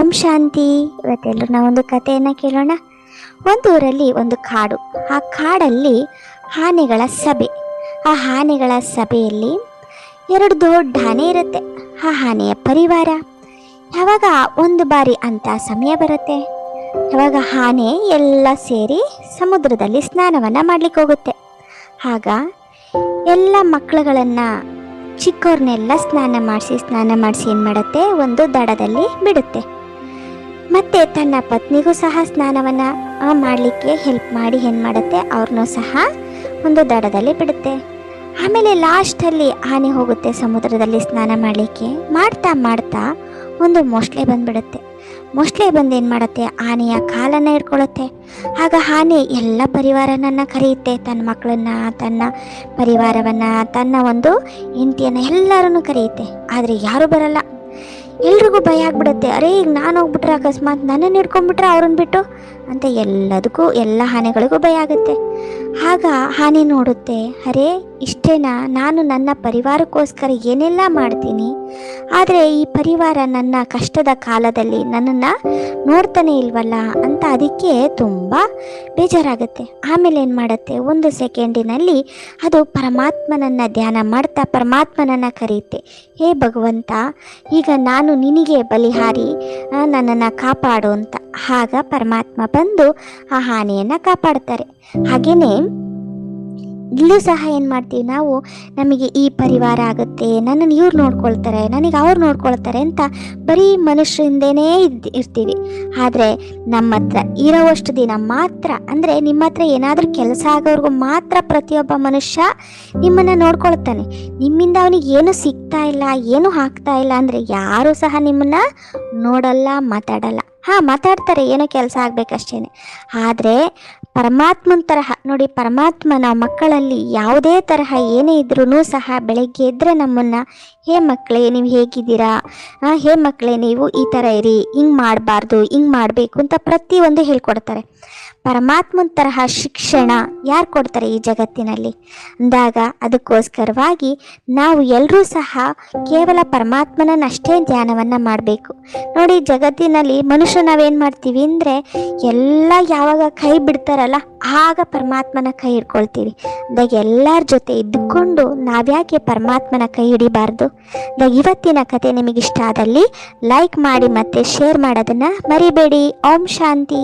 ಓಂ ಶಾಂತಿ. ಇವತ್ತೆಲ್ಲರೂ ನಾವೊಂದು ಕಥೆಯನ್ನು ಕೇಳೋಣ. ಒಂದು ಊರಲ್ಲಿ ಒಂದು ಕಾಡು. ಆ ಕಾಡಲ್ಲಿ ಆನೆಗಳ ಸಭೆ. ಆ ಆನೆಗಳ ಸಭೆಯಲ್ಲಿ ಎರಡು ದೊಡ್ಡ ಆನೆ ಇರುತ್ತೆ. ಆ ಆನೆಯ ಪರಿವಾರ. ಯಾವಾಗ ಒಂದು ಬಾರಿ ಅಂತ ಸಮಯ ಬರುತ್ತೆ. ಯಾವಾಗ ಆನೆ ಎಲ್ಲ ಸೇರಿ ಸಮುದ್ರದಲ್ಲಿ ಸ್ನಾನವನ್ನು ಮಾಡ್ಲಿಕ್ಕೆ ಹೋಗುತ್ತೆ. ಆಗ ಎಲ್ಲ ಮಕ್ಕಳುಗಳನ್ನು ಚಿಕ್ಕವ್ರನ್ನೆಲ್ಲ ಸ್ನಾನ ಮಾಡಿಸಿ ಸ್ನಾನ ಮಾಡಿಸಿ ಏನು ಮಾಡುತ್ತೆ? ಒಂದು ದಡದಲ್ಲಿ ಬಿಡುತ್ತೆ. ಮತ್ತೆ ತನ್ನ ಪತ್ನಿಗೂ ಸಹ ಸ್ನಾನವನ್ನು ಮಾಡಲಿಕ್ಕೆ ಹೆಲ್ಪ್ ಮಾಡಿ ಏನು ಮಾಡುತ್ತೆ ಅವ್ರನ್ನೂ ಸಹ ಒಂದು ದಡದಲ್ಲಿ ಬಿಡುತ್ತೆ. ಆಮೇಲೆ ಲಾಸ್ಟಲ್ಲಿ ಆನೆ ಹೋಗುತ್ತೆ ಸಮುದ್ರದಲ್ಲಿ ಸ್ನಾನ ಮಾಡಲಿಕ್ಕೆ. ಮಾಡ್ತಾ ಮಾಡ್ತಾ ಒಂದು ಮೊಸಳೆ ಬಂದ್ಬಿಡುತ್ತೆ. ಮೊಸಳೆ ಬಂದು ಏನು ಮಾಡುತ್ತೆ, ಆನೆಯ ಕಾಲನ್ನು ಹಿಡ್ಕೊಳ್ಳುತ್ತೆ ಆಗ ಆನೆ ಎಲ್ಲ ಪರಿವಾರನನ್ನು ಕರೆಯುತ್ತೆ, ತನ್ನ ಮಕ್ಕಳನ್ನ ತನ್ನ ಪರಿವಾರವನ್ನು, ತನ್ನ ಒಂದು ಹೆಂಡತಿಯನ್ನು ಎಲ್ಲರನ್ನು ಕರೆಯುತ್ತೆ. ಆದರೆ ಯಾರೂ ಬರಲ್ಲ. ಎಲ್ರಿಗೂ ಭಯ ಆಗ್ಬಿಡುತ್ತೆ. ಅರೇ ಈಗ ನಾನು ಹೋಗ್ಬಿಟ್ರೆ ಅಕಸ್ಮಾತ್ ನನ್ನನ್ನು ಹಿಡ್ಕೊಂಡ್ಬಿಟ್ರೆ ಅವ್ರನ್ನ ಬಿಟ್ಟು ಅಂತ ಎಲ್ಲದಕ್ಕೂ, ಎಲ್ಲ ಆನೆಗಳಿಗೂ ಭಯ ಆಗುತ್ತೆ. ಆಗ ಆನೆ ನೋಡುತ್ತೆ. ಅರೇ, ಇಷ್ಟೇನಾ? ನಾನು ನನ್ನ ಪರಿವಾರಕ್ಕೋಸ್ಕರ ಏನೆಲ್ಲ ಮಾಡ್ತೀನಿ? ಆದರೆ ಈ ಪರಿವಾರ ನನ್ನ ಕಷ್ಟದ ಕಾಲದಲ್ಲಿ ನನ್ನನ್ನು ನೋಡ್ತಾನೆ ಇಲ್ವಲ್ಲ? ಅಂತ ಅದಕ್ಕೆ ತುಂಬ ಬೇಜಾರಾಗುತ್ತೆ. ಆಮೇಲೆ ಏನು ಮಾಡುತ್ತೆ? ಒಂದು ಸೆಕೆಂಡಿನಲ್ಲಿ ಅದು ಪರಮಾತ್ಮನನ್ನು ಧ್ಯಾನ ಮಾಡ್ತಾ, ಪರಮಾತ್ಮನನ್ನು ಕರೆಯುತ್ತೆ. ಹೇ ಭಗವಂತ, ಈಗ ನಾನು ನಿನಗೆ ಬಲಿಹಾರಿ ನನ್ನನ್ನು ಕಾಪಾಡು ಅಂತ. ಆಗ ಪರಮಾತ್ಮ ಬಂದು ಆ ಹಾನಿಯನ್ನು ಕಾಪಾಡ್ತಾರೆ. ಹಾಗೆಯೇ ಇಲ್ಲೂ ಸಹ ಏನು ಮಾಡ್ತೀವಿ ನಾವು? ನಮಗೆ ಈ ಪರಿವಾರ ಆಗುತ್ತೆ, ನನ್ನನ್ನು ಇವ್ರು ನೋಡ್ಕೊಳ್ತಾರೆ, ನನಗೆ ಅವ್ರು ನೋಡ್ಕೊಳ್ತಾರೆ ಅಂತ ಬರೀ ಮನುಷ್ಯರಿಂದನೇ ಇದ್ದ ಇರ್ತೀವಿ. ಆದರೆ ನಮ್ಮ ಹತ್ರ ಇರೋವಷ್ಟು ದಿನ ಮಾತ್ರ, ಅಂದರೆ ನಿಮ್ಮ ಹತ್ರ ಏನಾದರೂ ಕೆಲಸ ಆಗೋರ್ಗೂ ಮಾತ್ರ ಪ್ರತಿಯೊಬ್ಬ ಮನುಷ್ಯ ನಿಮ್ಮನ್ನು ನೋಡ್ಕೊಳ್ತಾನೆ. ನಿಮ್ಮಿಂದ ಅವನಿಗೆ ಏನು ಸಿಗ್ತಾ ಇಲ್ಲ, ಏನು ಹಾಕ್ತಾ ಇಲ್ಲ, ಅಂದರೆ ಯಾರೂ ಸಹ ನಿಮ್ಮನ್ನು ನೋಡಲ್ಲ, ಮಾತಾಡಲ್ಲ. ಹಾಂ, ಮಾತಾಡ್ತಾರೆ, ಏನೋ ಕೆಲಸ ಆಗಬೇಕಷ್ಟೇ ಆದರೆ, ಪರಮಾತ್ಮನ ತರಹ, ನೋಡಿ ಪರಮಾತ್ಮ ನಾವು ಮಕ್ಕಳಲ್ಲಿ ಯಾವುದೇ ತರಹ ಏನೇ ಇದ್ರೂ ಸಹ ಬೆಳಗ್ಗೆ ಎದ್ದರೆ ನಮ್ಮನ್ನು, ಹೇ ಮಕ್ಕಳೇ, ನೀವು ಹೇಗಿದ್ದೀರಾ? ಹೇ ಮಕ್ಕಳೇ, ನೀವು ಈ ಥರ ಇರಿ, ಹಿಂಗೆ ಮಾಡಬಾರ್ದು, ಹಿಂಗೆ ಮಾಡಬೇಕು ಅಂತ ಪ್ರತಿಯೊಂದು ಹೇಳ್ಕೊಡ್ತಾರೆ. ಪರಮಾತ್ಮನ ತರಹ ಶಿಕ್ಷಣ ಯಾರು ಕೊಡ್ತಾರೆ ಈ ಜಗತ್ತಿನಲ್ಲಿ? ಅಂದಾಗ ಅದಕ್ಕೋಸ್ಕರವಾಗಿ ನಾವು ಎಲ್ಲರೂ ಸಹ ಕೇವಲ ಪರಮಾತ್ಮನನ್ನಷ್ಟೇ ಧ್ಯಾನವನ್ನು ಮಾಡಬೇಕು. ನೋಡಿ, ಜಗತ್ತಿನಲ್ಲಿ ಮನುಷ್ಯ ನಾವೇನು ಮಾಡ್ತೀವಿ ಅಂದರೆ ಎಲ್ಲ ಯಾವಾಗ ಕೈ ಬಿಡ್ತಾರಲ್ಲ, ಆಗ ಪರಮಾತ್ಮನ ಕೈ ಹಿಡ್ಕೊಳ್ತೀವಿ. ಅದಾಗ ಎಲ್ಲರ ಜೊತೆ ಇದ್ದುಕೊಂಡು ನಾವ್ಯಾಕೆ ಪರಮಾತ್ಮನ ಕೈ ಹಿಡಿಬಾರ್ದು? ದ ಇವತ್ತಿನ ಕತೆ ನಿಮಗಿಷ್ಟ ಆದಲ್ಲಿ ಲೈಕ್ ಮಾಡಿ ಮತ್ತು ಶೇರ್ ಮಾಡೋದನ್ನು ಮರಿಬೇಡಿ. ಓಂ ಶಾಂತಿ.